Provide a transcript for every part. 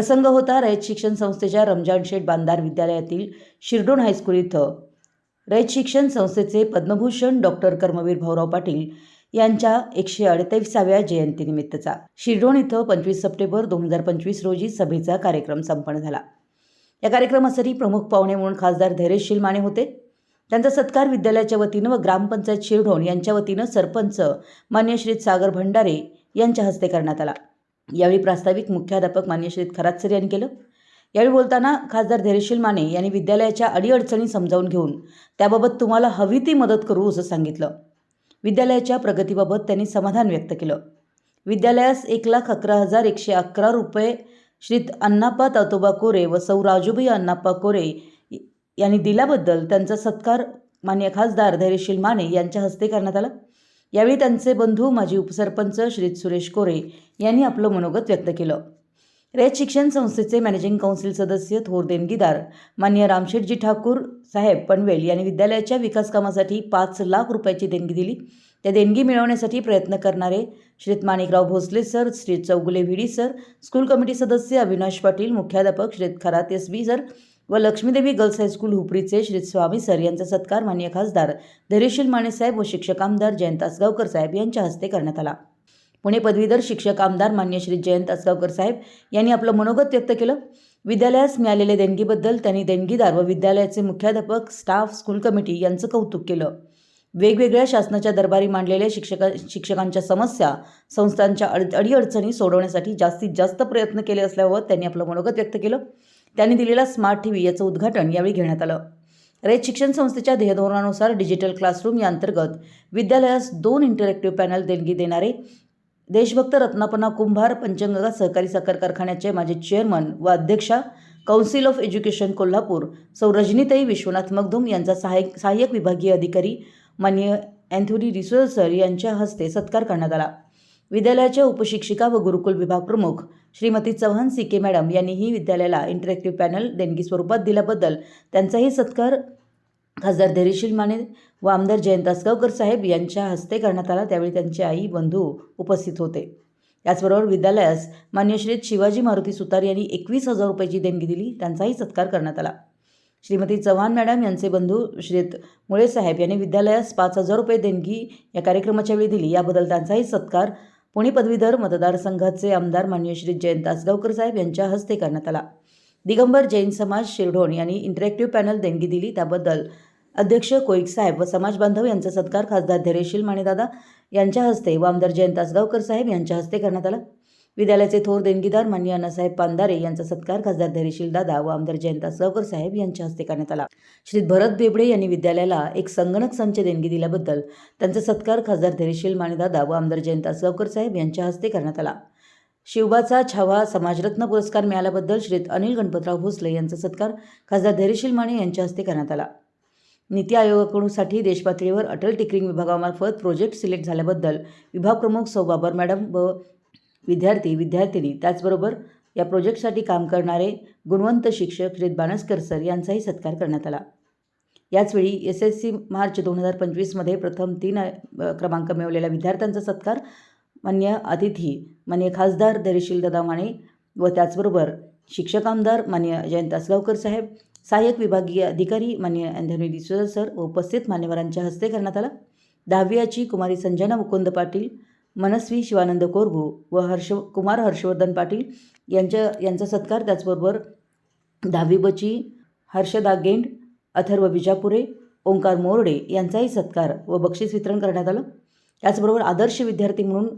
प्रसंग होता रयत शिक्षण संस्थेच्या रमजान शेठ बांधार विद्यालयातील शिरडोण हायस्कूल इथं. रयत शिक्षण संस्थेचे पद्मभूषण डॉक्टर कर्मवीर भाऊराव पाटील यांच्या एकशे अडतीसाव्या जयंतीनिमित्तचा. शिरडोण इथं पंचवीस सप्टेंबर दोन हजार पंचवीस रोजी सभेचा कार्यक्रम संपन्न झाला. या कार्यक्रमासाठी प्रमुख पाहुणे म्हणून खासदार धैर्यशील माने होते. त्यांचा सत्कार विद्यालयाच्या वतीनं व ग्रामपंचायत शिरढोण यांच्या वतीनं सरपंच मान्य श्री सागर भंडारे यांच्या हस्ते करण्यात आला. यावेळी प्रास्ताविक मुख्याध्यापक मान्य श्री खरातसर यांनी केलं. यावेळी बोलताना खासदार धैर्यशील माने यांनी विद्यालयाच्या अडीअडचणी समजावून घेऊन त्याबाबत तुम्हाला हवी ती मदत करू असं सांगितलं. विद्यालयाच्या प्रगतीबाबत त्यांनी समाधान व्यक्त केलं. विद्यालयास एक लाख अकरा हजार एकशे अकरा रुपये श्रीत अण्णाप्पा तातोबा कोरे व सौ राजूबाई अण्णाप्पा कोरे यांनी दिल्याबद्दल त्यांचा सत्कार मान्य खासदार धैर्यशील माने यांच्या हस्ते करण्यात आला. यावेळी त्यांचे बंधू माजी उपसरपंच श्री सुरेश कोरे यांनी आपलं मनोगत व्यक्त केलं. रयत शिक्षण संस्थेचे मॅनेजिंग काउन्सिल सदस्य थोर देणगीदार मान्य रामशेठजी ठाकूर साहेब पनवेल यांनी विद्यालयाच्या विकास कामासाठी पाच लाख रुपयाची देणगी दिली. त्या देणगी मिळवण्यासाठी प्रयत्न करणारे श्रीत Manikrao Bhosale sir Shri Chougule V D sir school committee सदस्य अविनाश पाटील मुख्याध्यापक श्रीत खरात एस बी सर व लक्ष्मीदेवी गर्ल्स हायस्कूल हुपरीचे श्री स्वामी सर यांचा सत्कार मान्य खासदार धैर्यशील माने साहेब व शिक्षक आमदार जयंत आसगावकर साहेब यांच्या हस्ते करण्यात आला. पुणे पदवीधर शिक्षक आमदार मान्य श्री जयंत आसगावकर साहेब यांनी आपलं मनोगत व्यक्त केलं. विद्यालयास मिळालेल्या देणगीबद्दल त्यांनी देणगीदार व विद्यालयाचे मुख्याध्यापक स्टाफ स्कूल कमिटी यांचं कौतुक केलं. वेगवेगळ्या शासनाच्या दरबारी मांडलेल्या शिक्षका शिक्षकांच्या समस्या संस्थांच्या अड अडीअडचणी सोडवण्यासाठी जास्तीत जास्त प्रयत्न केले असल्याबाबत त्यांनी आपलं मनोगत व्यक्त केलं. त्यांनी दिलेला स्मार्ट टी व्ही याचं उद्घाटन यावेळी घेण्यात आलं. रयत शिक्षण संस्थेच्या ध्येयधोरणानुसार डिजिटल क्लासरूम या अंतर्गत विद्यालयास दोन इंटरॅक्टिव्ह पॅनल देणगी देणारे देशभक्त रत्नापना कुंभार पंचगंगा सहकारी साखर कारखान्याचे माजी चेअरमन व अध्यक्षा कौन्सिल ऑफ एज्युकेशन कोल्हापूर सौ रजनीताई विश्वनाथ मगदुम यांचा सहाय्यक सहाय्यक विभागीय अधिकारी मान्य अँथोनी रिसोल सर यांच्या हस्ते सत्कार करण्यात आला. विद्यालयाच्या उपशिक्षिका व गुरुकुल विभाग प्रमुख Shrimati Chavan C K madam यांनीही विद्यालयाला इंटरॅक्टिव्ह पॅनल देणगी स्वरूपात दिल्याबद्दल त्यांचाही सत्कार खासदार धैर्यशील माने व आमदार जयंत आसगावकर साहेब यांच्या हस्ते करण्यात आला. त्यावेळी त्यांचे आई बंधू उपस्थित होते. त्याचबरोबर विद्यालयास मान्य श्रीत शिवाजी मारुती सुतार यांनी एकवीस हजार रुपयाची देणगी दिली. त्यांचाही सत्कार करण्यात आला. श्रीमती चव्हाण मॅडम यांचे बंधू श्रीत मुळे साहेब यांनी विद्यालयास पाच हजार रुपये देणगी या कार्यक्रमाच्या वेळी दिली. याबद्दल त्यांचाही सत्कार पुणे पदवीधर मतदारसंघाचे आमदार मान्य श्री जयंत आसगावकर साहेब यांच्या हस्ते करण्यात आला. दिगंबर जैन समाज शिरढोण यांनी इंटरॅक्टिव्ह पॅनल देणगी दिली. त्याबद्दल अध्यक्ष कोईक साहेब व समाज बांधव यांचा सत्कार खासदार धैर्यशील माणेदादा यांच्या हस्ते व आमदार जयंत आसगावकर साहेब यांच्या हस्ते करण्यात आला. विद्यालयाचे थोर देणगीदार मान्य अण्णासाहेब पांदारे यांचा सत्कार खासदार धैर्यशील दादा व आमदार जयंत सवकर साहेब यांच्या हस्ते करण्यात आला. श्री भरत बेबडे यांनी विद्यालयाला एक संगणक संच देणगी दिल्याबद्दल त्यांचा सत्कार खासदार धैर्यशील माणेदादा व आमदार जयंत सवकर साहेब यांच्या हस्ते करण्यात आला. शिवबाचा छावा समाजरत्न पुरस्कार मिळाल्याबद्दल श्री अनिल गणपतराव भोसले यांचा सत्कार खासदार धैर्यशील माने यांच्या हस्ते करण्यात आला. नीती आयोगाकडूनसाठी देशपातळीवर अटल टिकरिंग विभागामार्फत प्रोजेक्ट सिलेक्ट झाल्याबद्दल विभाग प्रमुख सौ बाबर मॅडम व विद्यार्थी विद्यार्थिनी त्याचबरोबर या प्रोजेक्टसाठी काम करणारे गुणवंत शिक्षक श्री बाणस्कर सर यांचाही सत्कार करण्यात आला. याचवेळी एस एस सी मार्च दोन हजार पंचवीसमध्ये प्रथम तीन क्रमांक मिळवलेल्या विद्यार्थ्यांचा सत्कार मान्य अतिथी मान्य खासदार धैर्यशील दादा माने व त्याचबरोबर शिक्षक आमदार मान्य जयंत आसगावकर साहेब सहाय्यक विभागीय अधिकारी मान्य अँथनी डिसोजा सर व उपस्थित मान्यवरांच्या हस्ते करण्यात आला. दहावीयाची कुमारी संजना मुकुंद पाटील मनस्वी शिवानंद कोरगू व हर्ष कुमार हर्षवर्धन पाटील यांच्या यांचा सत्कार त्याचबरोबर दहावी बची हर्षदा गेंड अथर्व विजापुरे ओंकार मोरडे यांचाही सत्कार व बक्षीस वितरण करण्यात आलं. त्याचबरोबर आदर्श विद्यार्थी म्हणून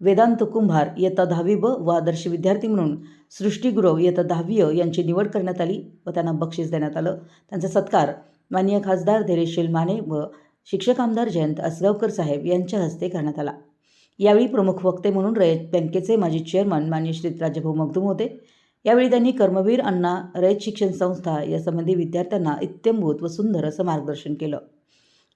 वेदांत कुंभार इयत्ता दहावी ब व आदर्श विद्यार्थी म्हणून सृष्टी गुरव इयत्ता दहावी यांची निवड करण्यात आली व त्यांना बक्षीस देण्यात आलं. त्यांचा सत्कार माननीय खासदार धैर्यशील माने व शिक्षक आमदार जयंत असगावकर साहेब यांच्या हस्ते करण्यात आला. यावेळी प्रमुख वक्ते म्हणून रयत बँकेचे माजी चेअरमन मान्य श्री राजभाऊ मगदूम होते. यावेळी त्यांनी कर्मवीर अण्णा रयत शिक्षण संस्था यासंबंधी विद्यार्थ्यांना इत्यंभूत व सुंदर असं मार्गदर्शन केलं.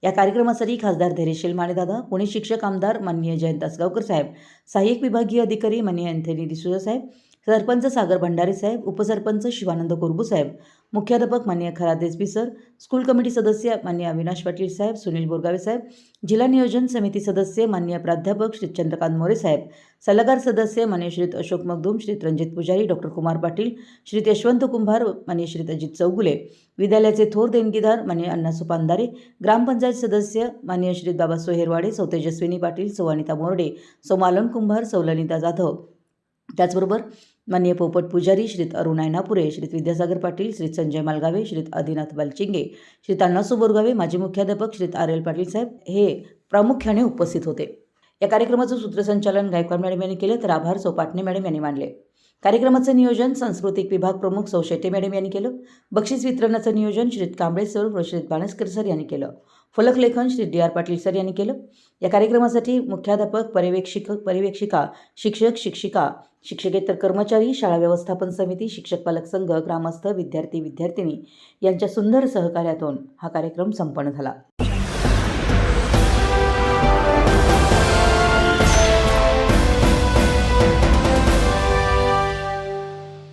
या कार्यक्रमासाठी खासदार धैर्यशील मानेदादा पुणे शिक्षक आमदार माननीय जयंत आसगावकर साहेब सहाय्यक विभागीय अधिकारी माननीय अँथनी डिसुजा साहेब सरपंच सागर भंडारे साहेब उपसरपंच शिवानंद कोरबू साहेब मुख्याध्यापक मान्य खरा देसबी सर स्कूल कमिटी सदस्य मान्य अविनाश पाटील साहेब सुनील बोरगावे साहेब जिल्हा नियोजन समिती सदस्य मान्य प्राध्यापक श्री चंद्रकांत मोरे साहेब सल्लागार सदस्य मान्य श्रीत अशोक मगदूम श्रीत रणजित पुजारी डॉक्टर कुमार पाटील श्रीत यशवंत कुंभार मान्य श्रीत अजित चौगुले विद्यालयाचे थोर देणगीदार मान्य अण्णा सुपानदारे ग्रामपंचायत सदस्य मान्य श्रीत बाबा सोहेरवाडे सौ तेजस्विनी पाटील सौ अनिता मोरडे सौ मालन कुंभार सौ ललिता जाधव. त्याचबरोबर मान्य पोपट पुजारी श्रीत अरुण नापुरे श्रीत विद्यासागर पाटील श्रीत संजय मालगावे श्रीत आदिनाथ बालचिंगे श्रीत अण्णासू बोरगावे माजी मुख्याध्यापक श्रीत आर एल पाटील साहेब हे प्रामुख्याने उपस्थित होते. या कार्यक्रमाचं सूत्रसंचालन गायकवाड मॅडम यांनी केलं तर आभार चौपाटणे मॅडम यांनी मानले. कार्यक्रमाचं नियोजन सांस्कृतिक विभाग प्रमुख सौ शेट्टे मॅडम यांनी केलं. बक्षीस वितरणाचं नियोजन श्रीत कांबळे सर व श्रीत बाणसकर सर यांनी केलं. फलकलेखन Shri D R Patil sir यांनी केलं. या कार्यक्रमासाठी मुख्याध्यापक पर्यवेक्षिक पर्यवेक्षिका शिक्षक शिक्षिका शिक्षकेतर कर्मचारी शाळा व्यवस्थापन समिती शिक्षक पालक संघ ग्रामस्थ विद्यार्थी विद्यार्थिनी यांच्या सुंदर सहकार्यातून हा कार्यक्रम संपन्न झाला.